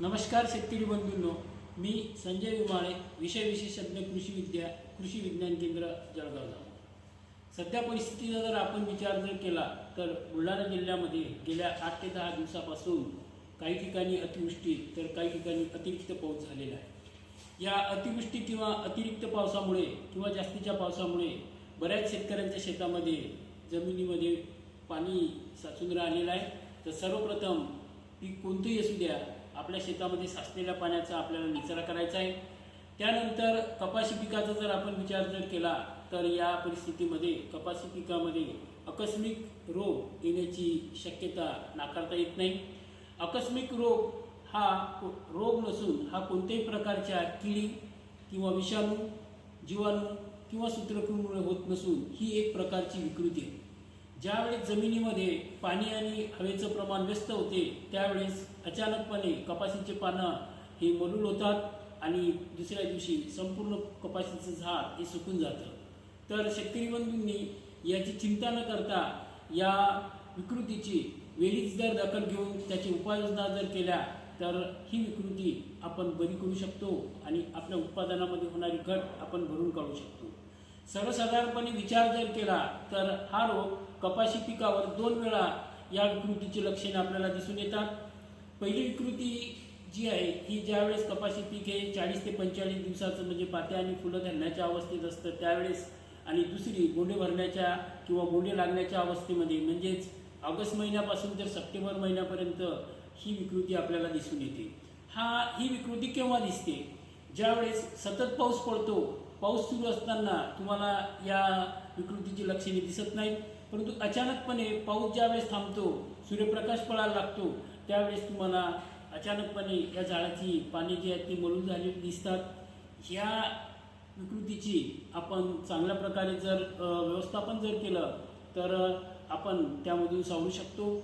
नमस्कार शेतकरी बंधूंनो मी संजय उमाळे विषय विशेषज्ञ कृषी विद्या कृषी विज्ञान केंद्र जळगाव जामोद सध्या परिस्थितीचा जर आपण विचार जर केला तर बुलढाणा जिल्ह्यामध्ये गेल्या आठ ते दहा दिवसापासून काही ठिकाणी अतिवृष्टी तर काही ठिकाणी अतिरिक्त पाऊस झालेला आहे. या अतिवृष्टी किंवा अतिरिक्त पावसामुळे किंवा जास्तीच्या पावसामुळे बऱ्याच शेतकऱ्यांच्या शेतामध्ये जमिनीमध्ये पाणी साचून राहिलेलं आहे. तर सर्वप्रथम पीक कोणतंही असू द्या आपल्या शेतामध्ये साचलेल्या पाण्याचा आपल्याला निचरा करायचा आहे. त्यानंतर कपाशी पिकाचा जर आपण विचार जर केला तर या परिस्थितीमध्ये कपाशी पिकामध्ये आकस्मिक रोग येण्याची शक्यता नाकारता येत नाही. आकस्मिक रोग हा रोग नसून हा कोणत्याही प्रकारच्या किडी किंवा विषाणू जीवाणू किंवा सूत्रकृमुळे होत नसून ही एक प्रकारची विकृती आहे. ज्यावेळेस जमिनीमध्ये पाणी आणि हवेचं प्रमाण व्यस्त होते त्यावेळेस अचानकपणे कपाशीचे पानं हे मलूल होतात आणि दुसऱ्या दिवशी संपूर्ण कपाशीचं झाड हे सुकून जातं. तर शेतकरी बंधूंनी याची चिंता न करता या विकृतीची वेळीच जर दखल घेऊन त्याची उपाययोजना जर केल्या तर ही विकृती आपण बरी करू शकतो आणि आपल्या उत्पादनामध्ये होणारी घट आपण भरून काढू शकतो. सर्वसाधारणपणे विचार जर केला तर हा रोग कपाशी पिकावर दोन वेळा या विकृतीची लक्षणे आपल्याला दिसून येतात. पहिली विकृती जी आहे ही ज्यावेळेस कपाशी पीक हे चाळीस ते पंचेचाळीस दिवसाचं म्हणजे पात्या आणि फुलं धरण्याच्या अवस्थेत असतं त्यावेळेस आणि दुसरी गोंडे भरण्याच्या किंवा गोंडे लागण्याच्या अवस्थेमध्ये म्हणजेच ऑगस्ट महिन्यापासून तर सप्टेंबर महिन्यापर्यंत ही विकृती आपल्याला दिसून येते. हा ही विकृती केव्हा दिसते? ज्यावेळेस सतत पाऊस पडतो पाऊस सुरू असताना तुम्हाला या विकृतीची लक्षणे दिसत नाहीत. परंतु अचानकपणे पाऊस ज्यावेळेस थांबतो सूर्यप्रकाश पडायला लागतो त्यावेळेस तुम्हाला अचानकपणे या झाडाची पाने जी आहेत ती मळून झालेली दिसतात. ह्या विकृतीची आपण चांगल्या प्रकारे जर व्यवस्थापन जर केलं तर आपण त्यामधून सावरू शकतो.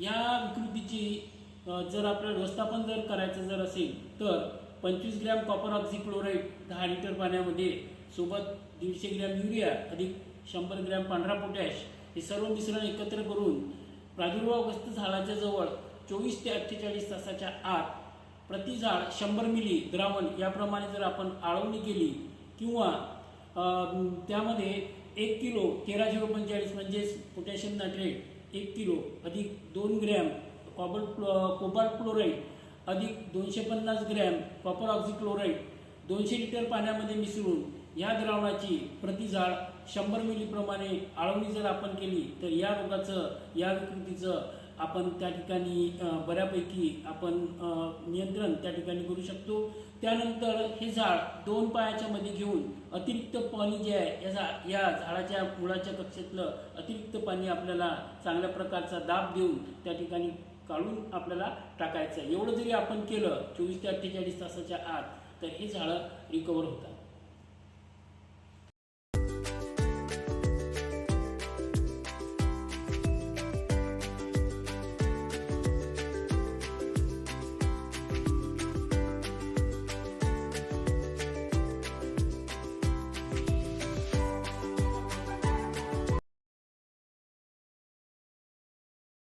या विकृतीची जर आपल्याला व्यवस्थापन जर करायचं जर असेल तर पंचवीस ग्रॅम कॉपर ऑक्झिक्लोराईड दहा लिटर पाण्यामध्ये सोबत दीडशे ग्रॅम युरिया अधिक शंभर ग्रॅम पांढरा पोटॅश हे सर्व मिश्रण एकत्र करून प्रादुर्भावग्रस्त झाडाच्या जवळ चोवीस ते अठ्ठेचाळीस तासाच्या आत प्रति झाड शंभर मिली द्रावण याप्रमाणे जर आपण आळवणी केली किंवा त्यामध्ये एक किलो तेरा झिरो पंचेचाळीस म्हणजेच पोटॅशियम नायट्रेट एक किलो अधिक दोन ग्रॅम कॉबल कोबाल्ट क्लोराईड अधिक दोनशे पन्नास ग्रॅम कॉपर ऑक्झिक्लोराईड दोनशे लिटर पाण्यामध्ये मिसळून या द्रावणाची प्रति झाड शंभर मिलीप्रमाणे आळवणी जर आपण केली तर या रोगाचं या विकृतीचं आपण त्या ठिकाणी बऱ्यापैकी आपण नियंत्रण त्या ठिकाणी करू शकतो. त्यानंतर हे झाड दोन पायाच्या मध्ये घेऊन अतिरिक्त पाणी जे आहे या झा या झाडाच्या मुळाच्या कक्षेतलं अतिरिक्त पाणी आपल्याला चांगल्या प्रकारचा दाब देऊन त्या ठिकाणी काढून आपल्याला टाकायचं आहे. एवढं जरी आपण केलं चोवीस ते अठ्ठेचाळीस तासाच्या आत तर हे झाडं रिकवर होतात.